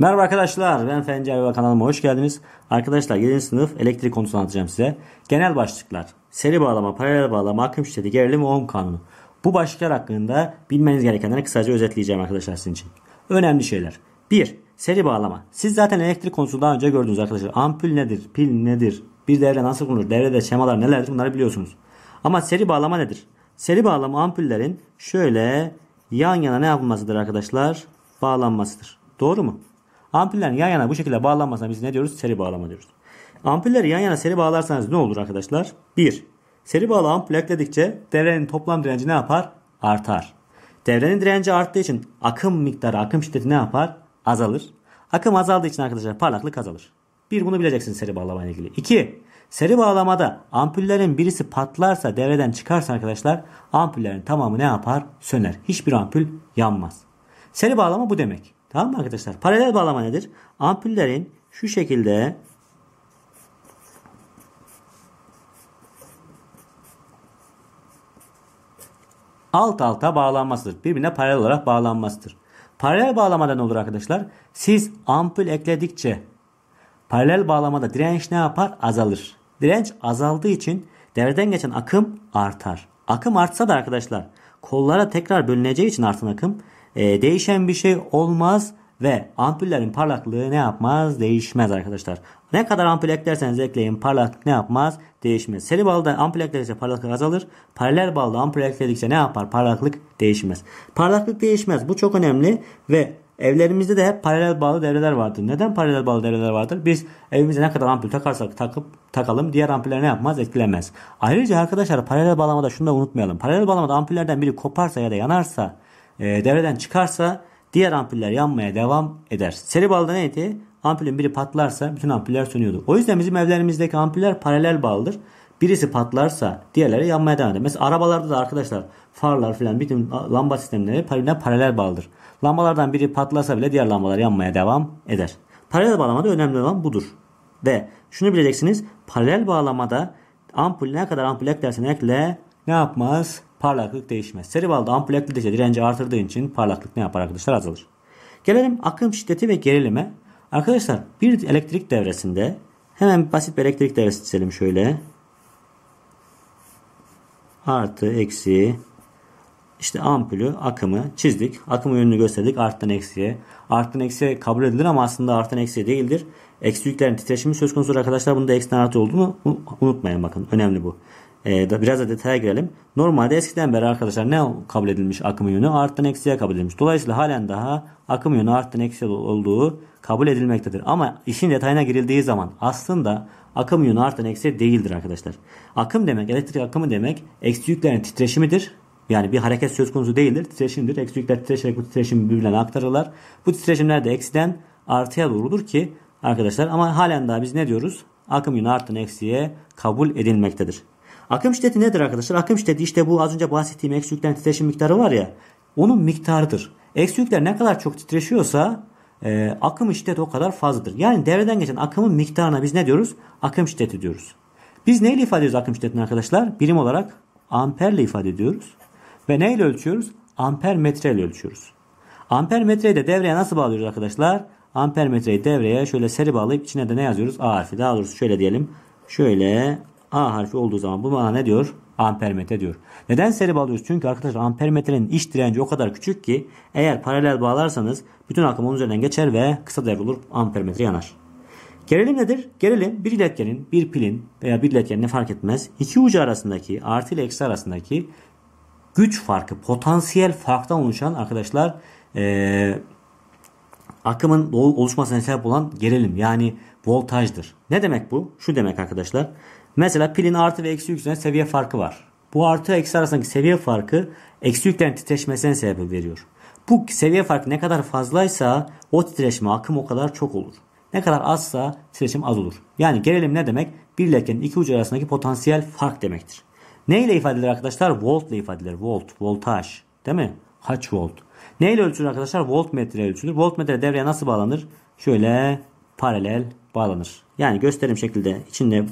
Merhaba arkadaşlar ben Fenci ve kanalıma hoş geldiniz. Arkadaşlar 7. sınıf elektrik konusunu anlatacağım size. Genel başlıklar seri bağlama, paralel bağlama, akım şiddeti, gerilim ohm kanunu. Bu başlıklar hakkında bilmeniz gerekenleri kısaca özetleyeceğim arkadaşlar sizin için. Önemli şeyler. 1. Seri bağlama. Siz zaten elektrik konusunu daha önce gördünüz arkadaşlar. Ampul nedir? Pil nedir? Bir devre nasıl kurulur? Devrede şemalar nelerdir? Bunları biliyorsunuz. Ama seri bağlama nedir? Seri bağlama ampullerin şöyle yan yana ne yapılmasıdır arkadaşlar? Bağlanmasıdır. Doğru mu? Ampullerin yan yana bu şekilde bağlanmasına biz ne diyoruz? Seri bağlama diyoruz. Ampulleri yan yana seri bağlarsanız ne olur arkadaşlar? 1. Seri bağlı ampul ekledikçe devrenin toplam direnci ne yapar? Artar. Devrenin direnci arttığı için akım miktarı, akım şiddeti ne yapar? Azalır. Akım azaldığı için arkadaşlar parlaklık azalır. Bir bunu bileceksiniz seri bağlama ile ilgili. 2. Seri bağlamada ampullerin birisi patlarsa devreden çıkarsa arkadaşlar ampullerin tamamı ne yapar? Söner. Hiçbir ampul yanmaz. Seri bağlama bu demek. Tamam mı arkadaşlar? Paralel bağlama nedir? Ampullerin şu şekilde alt alta bağlanmasıdır. Birbirine paralel olarak bağlanmasıdır. Paralel bağlamada ne olur arkadaşlar? Siz ampul ekledikçe paralel bağlamada direnç ne yapar? Azalır. Direnç azaldığı için devreden geçen akım artar. Akım artsa da arkadaşlar kollara tekrar bölüneceği için artan akım e, değişen bir şey olmaz ve ampullerin parlaklığı ne yapmaz? Değişmez arkadaşlar. Ne kadar ampul eklerseniz ekleyin parlaklık ne yapmaz? Değişmez. Seri balda ampul ekledikçe parlaklık azalır. Paralel balda ampul ekledikçe ne yapar? Parlaklık değişmez. Parlaklık değişmez. Bu çok önemli ve Evlerimizde de hep paralel bağlı devreler vardır. Neden paralel bağlı devreler vardır? Biz evimize ne kadar ampul takarsak takıp takalım diğer ampuller ne yapmaz? Etkilemez. Ayrıca arkadaşlar paralel bağlamada şunu da unutmayalım. Paralel bağlamada ampullerden biri koparsa ya da yanarsa e, devreden çıkarsa diğer ampuller yanmaya devam eder. Seri bağlıda neydi? Ampulün biri patlarsa bütün ampuller sönüyordu. O yüzden bizim evlerimizdeki ampuller paralel bağlıdır. Birisi patlarsa diğerleri yanmaya devam eder. Mesela arabalarda da arkadaşlar farlar filan bütün lamba sistemleri paralel bağlıdır. Lambalardan biri patlasa bile diğer lambalar yanmaya devam eder. Paralel bağlamada önemli olan budur. Ve şunu bileceksiniz. Paralel bağlamada ampul ne kadar ampul eklersen ekle ne yapmaz? Parlaklık değişmez. Seri bağlamada ampul ekledikçe direnci artırdığı için parlaklık ne yapar arkadaşlar? Azalır. Gelelim akım şiddeti ve gerilime. Arkadaşlar bir elektrik devresinde hemen basit bir elektrik devresi çizelim şöyle. Artı, eksi, işte ampulü, akımı çizdik. Akım yönünü gösterdik arttan eksiye. Arttan eksiye kabul edilir ama aslında arttan eksiye değildir. Eksi yüklerin titreşimi söz konusu arkadaşlar. Bunda eksiden artı olduğunu unutmayın bakın. Önemli bu. Ee, biraz da detaya girelim. Normalde eskiden beri arkadaşlar ne kabul edilmiş akım yönü? Arttan eksiye kabul edilmiş. Dolayısıyla halen daha akım yönü arttan eksiye olduğu kabul edilmektedir. Ama işin detayına girildiği zaman aslında akım yönü arttan eksiye değildir arkadaşlar. Akım demek, elektrik akımı demek eksi yüklerin titreşimidir yani bir hareket söz konusu değildir. Titreşimdir. Eksi yükler titreşerek bu titreşimi birbirine aktarırlar. Bu titreşimler de eksiden artıya doğrudur ki arkadaşlar ama halen daha biz ne diyoruz? Akım yönü arttan eksiye kabul edilmektedir. Akım şiddeti nedir arkadaşlar? Akım şiddeti işte bu az önce bahsettiğim eksi titreşim miktarı var ya onun miktarıdır. Eksi ne kadar çok titreşiyorsa e, akım şiddeti o kadar fazladır. Yani devreden geçen akımın miktarına biz ne diyoruz? Akım şiddeti diyoruz. Biz neyle ifade ediyoruz akım şiddetini arkadaşlar? Birim olarak amperle ifade ediyoruz. Ve neyle ölçüyoruz? Amper metre ile ölçüyoruz. Amper metreyi de devreye nasıl bağlıyoruz arkadaşlar? Amper metreyi devreye şöyle seri bağlayıp içine de ne yazıyoruz? A harfi. Daha doğrusu şöyle diyelim. Şöyle A harfi olduğu zaman bu bana ne diyor? Amper metre diyor. Neden seri bağlıyoruz? Çünkü arkadaşlar amper metrenin iç direnci o kadar küçük ki eğer paralel bağlarsanız bütün akım onun üzerinden geçer ve kısa devre olur amper metre yanar. Gerilim nedir? Gerilim bir iletkenin, bir pilin veya bir iletkenin ne fark etmez. iki ucu arasındaki artı ile eksi arasındaki güç farkı, potansiyel farktan oluşan arkadaşlar e, akımın oluşmasına sebep olan gerilim yani voltajdır. Ne demek bu? Şu demek arkadaşlar. Mesela pilin artı ve eksi yükleyen seviye farkı var. Bu artı eksi arasındaki seviye farkı eksi yüklerin titreşmesine sebep veriyor. Bu seviye farkı ne kadar fazlaysa o titreşme akım o kadar çok olur. Ne kadar azsa titreşim az olur. Yani gerilim ne demek? Bir iletkenin iki ucu arasındaki potansiyel fark demektir. Ne ile ifade edilir arkadaşlar? Volt ile ifade edilir. Volt, voltaj. Değil mi? Kaç volt? Ne ile ölçülür arkadaşlar? Voltmetre ölçülür. Voltmetre devreye nasıl bağlanır? Şöyle paralel bağlanır. Yani gösterim şekilde içinde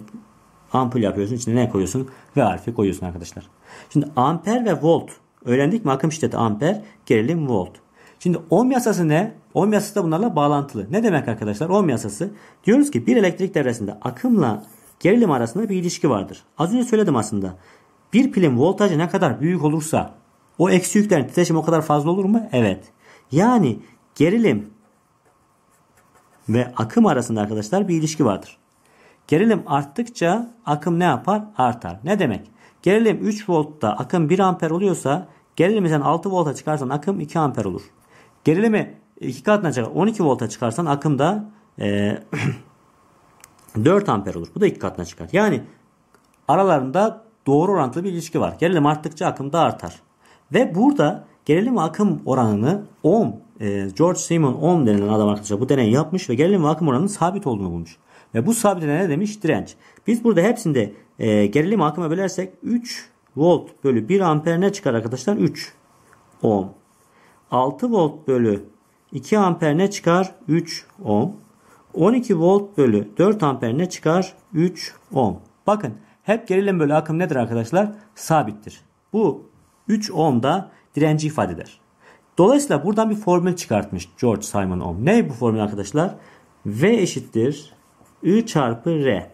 ampul yapıyorsun. İçine ne koyuyorsun? V harfi koyuyorsun arkadaşlar. Şimdi amper ve volt. Öğrendik mi? Akım şiddeti amper, gerilim volt. Şimdi ohm yasası ne? Ohm yasası da bunlarla bağlantılı. Ne demek arkadaşlar? Ohm yasası diyoruz ki bir elektrik devresinde akımla gerilim arasında bir ilişki vardır. Az önce söyledim aslında. Bir pilin voltajı ne kadar büyük olursa o eksi yüklerin titreşimi o kadar fazla olur mu? Evet. Yani gerilim ve akım arasında arkadaşlar bir ilişki vardır. Gerilim arttıkça akım ne yapar? Artar. Ne demek? Gerilim 3 voltta akım 1 amper oluyorsa gerilimi sen 6 volta çıkarsan akım 2 amper olur. Gerilimi 2 katına çıkar 12 volta çıkarsan akım da e, 4 amper olur. Bu da 2 katına çıkar. Yani aralarında doğru orantılı bir ilişki var. Gerilim arttıkça akım da artar. Ve burada gerilim akım oranını ohm, e, George Simon ohm denilen adam arkadaşlar bu deneyi yapmış ve gerilim akım oranının sabit olduğunu bulmuş. Ve bu sabit ne demiş? Direnç. Biz burada hepsinde e, gerilim akıma bölersek 3 volt bölü 1 amper ne çıkar arkadaşlar? 3 ohm. 6 volt bölü 2 amper ne çıkar? 3 ohm. 12 volt bölü 4 amper ne çıkar? 3 ohm. Bakın hep gerilim bölü akım nedir arkadaşlar? Sabittir. Bu 3 ohm da direnci ifade eder. Dolayısıyla buradan bir formül çıkartmış George Simon Ohm. Ne bu formül arkadaşlar? V eşittir I çarpı R.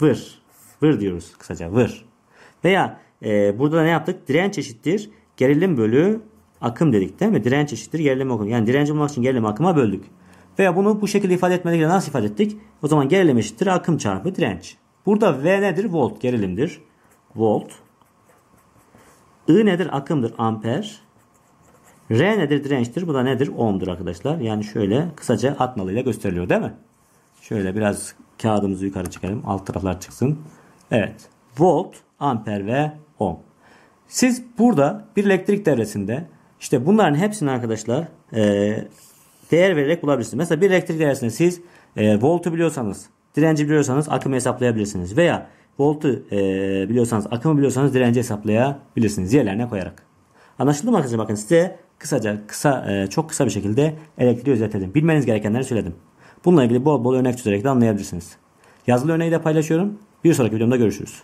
Vır. Vır diyoruz kısaca. Vır. Veya e, burada da ne yaptık? Direnç eşittir gerilim bölü akım dedik değil mi? Direnç eşittir gerilim akım. Yani direnci bulmak için gerilim akıma böldük. Veya bunu bu şekilde ifade etmedik nasıl ifade ettik? O zaman gerilim eşittir akım çarpı direnç. Burada V nedir? Volt gerilimdir. Volt. I nedir? Akımdır. Amper. R nedir? Dirençtir. Bu da nedir? Ohm'dur arkadaşlar. Yani şöyle kısaca atmalıyla gösteriliyor değil mi? Şöyle biraz kağıdımızı yukarı çıkaralım. Alt taraflar çıksın. Evet. Volt, amper ve ohm. Siz burada bir elektrik devresinde işte bunların hepsini arkadaşlar e, değer vererek bulabilirsiniz. Mesela bir elektrik devresinde siz e, voltu biliyorsanız, direnci biliyorsanız akımı hesaplayabilirsiniz. Veya voltu e, biliyorsanız, akımı biliyorsanız direnci hesaplayabilirsiniz. Yerlerine koyarak. Anlaşıldı mı arkadaşlar? Bakın size kısaca, kısa, e, çok kısa bir şekilde elektriği özetledim. Bilmeniz gerekenleri söyledim. Bununla ilgili bol bol örnek çözerek de anlayabilirsiniz. Yazılı örneği de paylaşıyorum. Bir sonraki videomda görüşürüz.